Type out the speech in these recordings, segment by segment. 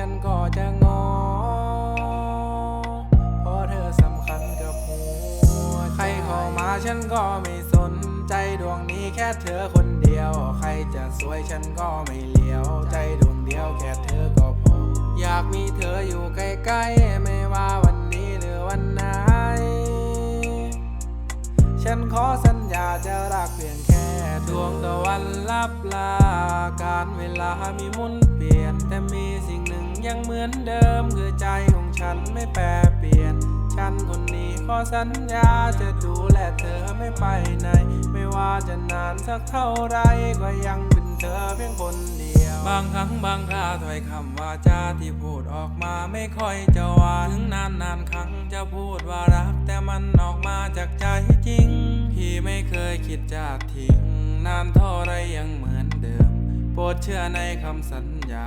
ฉันก็จะงอ เพราะเธอสำคัญกับหัว ใครเข้ามาฉันก็ไม่สนใจดวงนี้แค่เธอคนเดียว ใครจะสวยฉันก็ไม่เลี้ยว ใจดวงเดียวแค่เธอก็พอ อยากมีเธออยู่ใกล้ๆ ไม่ว่าวันนี้หรือวันไหน ฉันขอสัญญาจะรักเพียงแค่ดวงตะวันลับลา การเวลามีมุนเปลี่ยนแต่มีสิ่งหนึ่ง ยังเหมือนเดิมคือใจของฉันไม่แปรเปลี่ยน ฉันคนนี้ขอสัญญาจะดูแลเธอไม่ไปไหน ไม่ว่าจะนานสักเท่าไรก็ยังเป็นเธอเพียงคนเดียว บางครั้งบางคราถ้อยคำว่าจาที่พูดออกมาไม่ค่อยจะหวานถึงนานนานครั้งจะพูดว่ารัก แต่มันออกมาจากใจจริงพี่ไม่เคยคิดจะทิ้งนานเท่าไรยังเหมือนเดิม โปรดเชื่อในคำสัญญา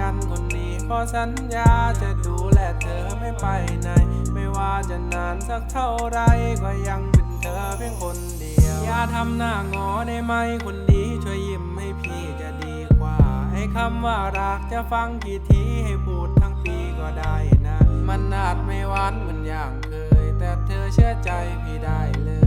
ฉันคนนี้ขอสัญญาจะดูแลเธอไม่ไปไหน ไม่ว่าจะนานสักเท่าไรก็ยังเป็นเธอเพียงคนเดียว อย่าทำหน้างอได้ไหมคนดีช่วยยิ้มให้พี่จะดีกว่า ให้คำว่ารักจะฟังกี่ทีให้พูดทั้งปีก็ได้นะ มันอาจไม่หวานเหมือนอย่างเคย แต่เธอเชื่อใจพี่ได้เลย